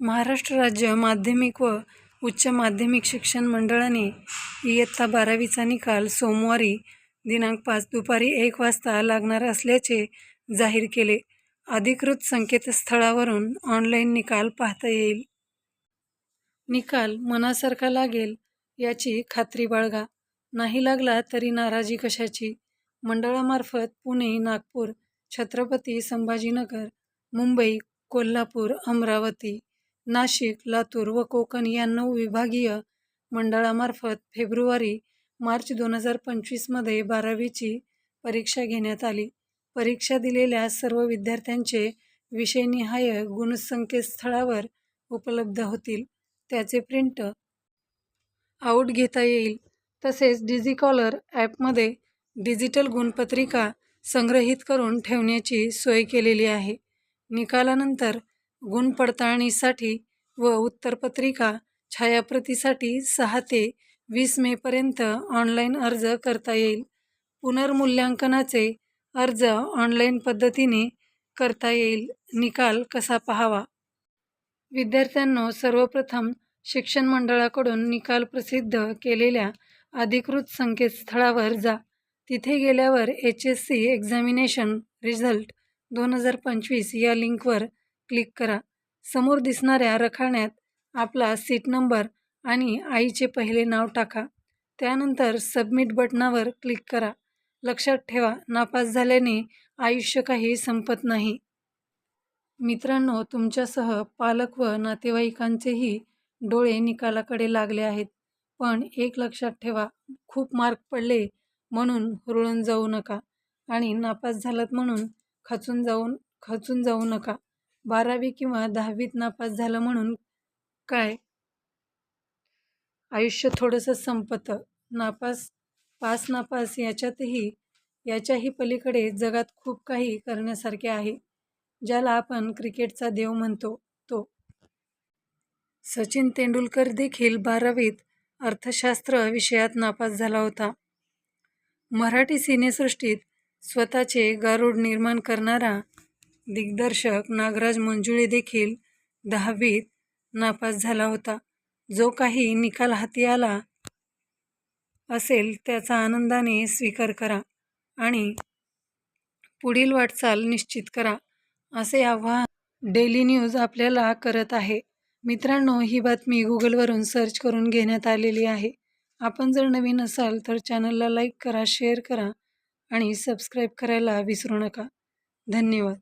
महाराष्ट्र राज्य माध्यमिक व उच्च माध्यमिक शिक्षण मंडळाने इयत्ता बारावीचा निकाल सोमवारी दिनांक पाच दुपारी एक वाजता लागणार असल्याचे जाहीर केले. अधिकृत संकेतस्थळावरून ऑनलाईन निकाल पाहता येईल. निकाल मनासारखा लागेल याची खात्री बाळगा. नाही लागला तरी नाराजी कशाची? मंडळामार्फत पुणे नागपूर छत्रपती संभाजीनगर मुंबई कोल्हापूर अमरावती नाशिक लातूर व कोकण या नऊ विभागीय मंडळामार्फत फेब्रुवारी मार्च दोन हजार पंचवीसमध्ये बारावीची परीक्षा घेण्यात आली. परीक्षा दिलेल्या सर्व विद्यार्थ्यांचे विषयनिहाय गुणसंकेतस्थळावर उपलब्ध होतील. त्याचे प्रिंट आऊट घेता येईल. तसेच डिजिकॉलर ॲपमध्ये डिजिटल गुणपत्रिका संग्रहित करून ठेवण्याची सोय केलेली आहे. निकालानंतर गुणपडताळणीसाठी व उत्तरपत्रिका छायाप्रतीसाठी सहा ते वीस मेपर्यंत ऑनलाईन अर्ज करता येईल. पुनर्मूल्यांकनाचे अर्ज ऑनलाईन पद्धतीने करता येईल. निकाल कसा पाहावा? विद्यार्थ्यांनो सर्वप्रथम शिक्षण मंडळाकडून निकाल प्रसिद्ध केलेल्या अधिकृत संकेतस्थळावर जा. तिथे गेल्यावर H S C examination result दोन हजार पंचवीस या लिंकवर क्लिक करा. समोर दिसणाऱ्या रखाण्यात आपला सीट नंबर आणि आईचे पहिले नाव टाका. त्यानंतर सबमिट बटनावर क्लिक करा. लक्षात ठेवा नापास झाल्याने आयुष्य काही संपत नाही. मित्रांनो तुमच्यासह पालक व नातेवाईकांचेही डोळे निकालाकडे लागले आहेत. पण एक लक्षात ठेवा खूप मार्क पडले म्हणून हुरळून जाऊ नका आणि नापास झालात म्हणून खचून जाऊन खचून जाऊ नका. बारावी किंवा दहावीत नापास झालं म्हणून काय? आयुष्य थोडंसं संपतं. नापास पास नापास याच्यातही याच्याही पलीकडे जगात खूप काही करण्यासारखे आहे ज्याला आपण क्रिकेटचा देव म्हणतो तो. सचिन तेंडुलकर देखील बारावीत अर्थशास्त्र विषयात नापास झाला होता. मराठी सिनेसृष्टीत स्वतःचे गारूड निर्माण करणारा दिग्दर्शक नागराज मंजुळे देखील दहावीत नापास झाला होता. जो काही निकाल हाती आला असेल त्याचा आनंदाने स्वीकार करा आणि पुढील वाटचाल निश्चित करा असे आवाहन डेली न्यूज आपल्याला करत आहे. मित्रांनो ही बातमी गुगलवरून सर्च करून घेण्यात आलेली आहे. आपण जर नवीन असाल तर चॅनलला लाईक करा शेअर करा आणि सबस्क्राईब करायला विसरू नका. धन्यवाद.